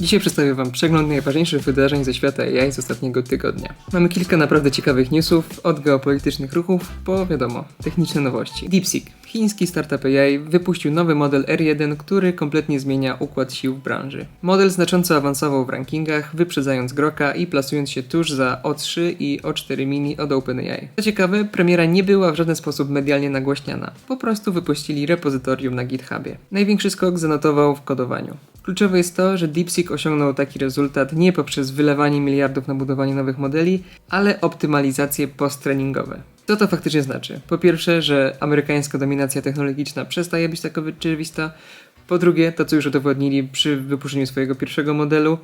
Dzisiaj przedstawię Wam przegląd najważniejszych wydarzeń ze świata AI z ostatniego tygodnia. Mamy kilka naprawdę ciekawych newsów, od geopolitycznych ruchów po, wiadomo, techniczne nowości. DeepSeek, chiński startup AI, wypuścił nowy model R1, który kompletnie zmienia układ sił w branży. Model znacząco awansował w rankingach, wyprzedzając Groka i plasując się tuż za O3 i O4 mini od OpenAI. Co ciekawe, premiera nie była w żaden sposób medialnie nagłaśniana. Po prostu wypuścili repozytorium na GitHubie. Największy skok zanotował w kodowaniu. Kluczowe jest to, że DeepSeek osiągnął taki rezultat nie poprzez wylewanie miliardów na budowanie nowych modeli, ale optymalizacje posttreningowe. Co to faktycznie znaczy? Po pierwsze, że amerykańska dominacja technologiczna przestaje być taka oczywista. Po drugie, to co już udowodnili przy wypuszczeniu swojego pierwszego modelu,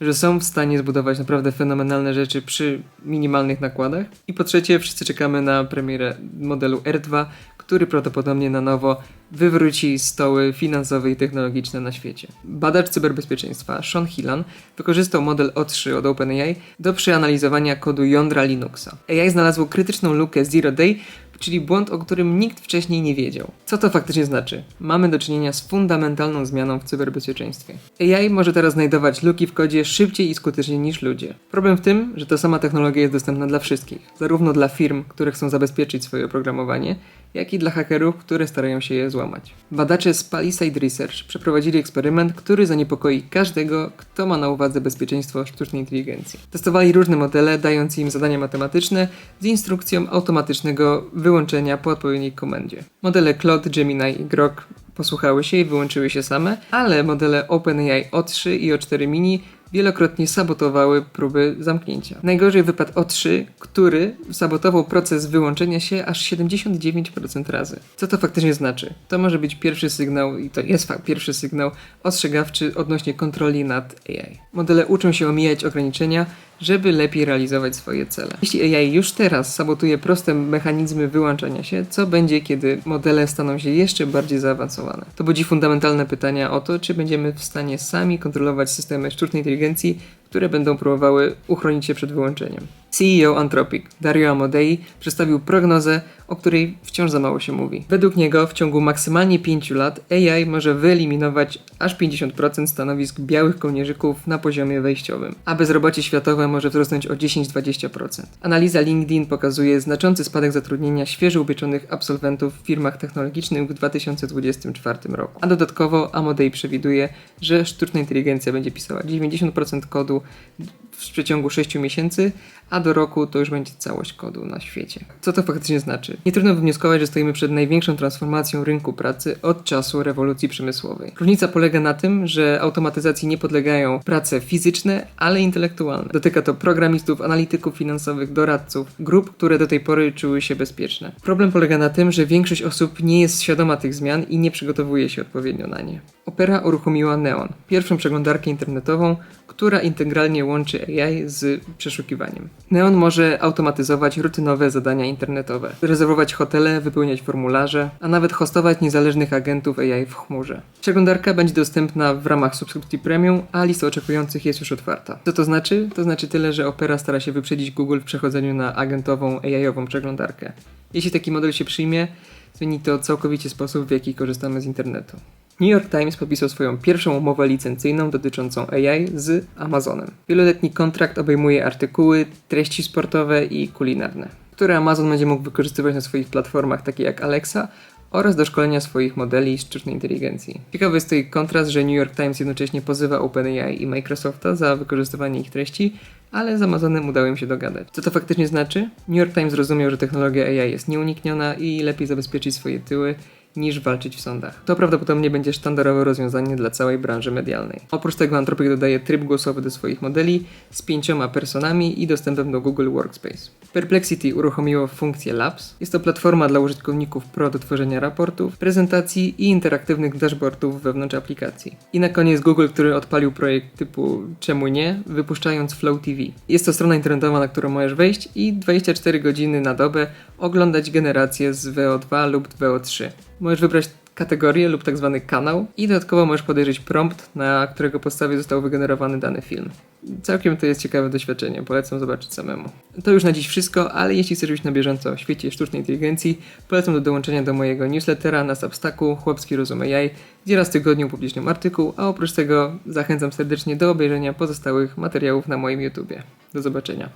że są w stanie zbudować naprawdę fenomenalne rzeczy przy minimalnych nakładach. I po trzecie, wszyscy czekamy na premierę modelu R2, który prawdopodobnie na nowo wywróci stoły finansowe i technologiczne na świecie. Badacz cyberbezpieczeństwa Sean Hillan wykorzystał model O3 od OpenAI do przeanalizowania kodu jądra Linuxa. AI znalazło krytyczną lukę Zero Day, czyli błąd, o którym nikt wcześniej nie wiedział. Co to faktycznie znaczy? Mamy do czynienia z fundamentalną zmianą w cyberbezpieczeństwie. AI może teraz znajdować luki w kodzie szybciej i skuteczniej niż ludzie. Problem w tym, że ta sama technologia jest dostępna dla wszystkich, zarówno dla firm, które chcą zabezpieczyć swoje oprogramowanie, jak i dla hakerów, które starają się je złamać. Badacze z Palisade Research przeprowadzili eksperyment, który zaniepokoi każdego, kto ma na uwadze bezpieczeństwo sztucznej inteligencji. Testowali różne modele, dając im zadania matematyczne z instrukcją automatycznego wyłączenia po odpowiedniej komendzie. Modele Claude, Gemini i Grok posłuchały się i wyłączyły się same, ale modele OpenAI O3 i O4 Mini wielokrotnie sabotowały próby zamknięcia. Najgorzej wypadł O3, który sabotował proces wyłączenia się aż 79% razy. Co to faktycznie znaczy? To może być pierwszy sygnał, i to jest pierwszy sygnał ostrzegawczy odnośnie kontroli nad AI. Modele uczą się omijać ograniczenia, żeby lepiej realizować swoje cele. Jeśli AI już teraz sabotuje proste mechanizmy wyłączania się, co będzie, kiedy modele staną się jeszcze bardziej zaawansowane? To budzi fundamentalne pytania o to, czy będziemy w stanie sami kontrolować systemy sztucznej inteligencji, które będą próbowały uchronić się przed wyłączeniem. CEO Anthropic, Dario Amodei, przedstawił prognozę, o której wciąż za mało się mówi. Według niego w ciągu maksymalnie 5 lat AI może wyeliminować aż 50% stanowisk białych kołnierzyków na poziomie wejściowym, a bezrobocie światowe może wzrosnąć o 10-20%. Analiza LinkedIn pokazuje znaczący spadek zatrudnienia świeżo upieczonych absolwentów w firmach technologicznych w 2024 roku. A dodatkowo Amodei przewiduje, że sztuczna inteligencja będzie pisała 90% kodu w przeciągu 6 miesięcy, a do roku to już będzie całość kodu na świecie. Co to faktycznie znaczy? Nie trudno wywnioskować, że stoimy przed największą transformacją rynku pracy od czasu rewolucji przemysłowej. Różnica polega na tym, że automatyzacji nie podlegają prace fizyczne, ale intelektualne. Dotyka to programistów, analityków finansowych, doradców, grup, które do tej pory czuły się bezpieczne. Problem polega na tym, że większość osób nie jest świadoma tych zmian i nie przygotowuje się odpowiednio na nie. Opera uruchomiła Neon, pierwszą przeglądarkę internetową, która integralnie łączy AI z przeszukiwaniem. Neon może automatyzować rutynowe zadania internetowe, rezerwować hotele, wypełniać formularze, a nawet hostować niezależnych agentów AI w chmurze. Przeglądarka będzie dostępna w ramach subskrypcji premium, a lista oczekujących jest już otwarta. Co to znaczy? To znaczy tyle, że Opera stara się wyprzedzić Google w przechodzeniu na agentową AI-ową przeglądarkę. Jeśli taki model się przyjmie, zmieni to całkowicie sposób, w jaki korzystamy z internetu. New York Times podpisał swoją pierwszą umowę licencyjną dotyczącą AI z Amazonem. Wieloletni kontrakt obejmuje artykuły, treści sportowe i kulinarne, które Amazon będzie mógł wykorzystywać na swoich platformach takie jak Alexa oraz do szkolenia swoich modeli sztucznej inteligencji. Ciekawy jest tutaj kontrast, że New York Times jednocześnie pozywa OpenAI i Microsofta za wykorzystywanie ich treści, ale z Amazonem udało im się dogadać. Co to faktycznie znaczy? New York Times zrozumiał, że technologia AI jest nieunikniona i lepiej zabezpieczyć swoje tyły niż walczyć w sądach. To prawdopodobnie będzie sztandarowe rozwiązanie dla całej branży medialnej. Oprócz tego Anthropic dodaje tryb głosowy do swoich modeli z pięcioma personami i dostępem do Google Workspace. Perplexity uruchomiło funkcję Labs. Jest to platforma dla użytkowników pro do tworzenia raportów, prezentacji i interaktywnych dashboardów wewnątrz aplikacji. I na koniec Google, który odpalił projekt typu czemu nie, wypuszczając Flow TV. Jest to strona internetowa, na którą możesz wejść i 24 godziny na dobę oglądać generację z VO2 lub VO3. Możesz wybrać kategorię lub tak zwany kanał i dodatkowo możesz podejrzeć prompt, na którego podstawie został wygenerowany dany film. Całkiem to jest ciekawe doświadczenie, polecam zobaczyć samemu. To już na dziś wszystko, ale jeśli chcesz być na bieżąco w świecie sztucznej inteligencji, polecam do dołączenia do mojego newslettera na Substacku Chłopski Rozum AI, gdzie raz w tygodniu upubliczniam artykuł, a oprócz tego zachęcam serdecznie do obejrzenia pozostałych materiałów na moim YouTubie. Do zobaczenia.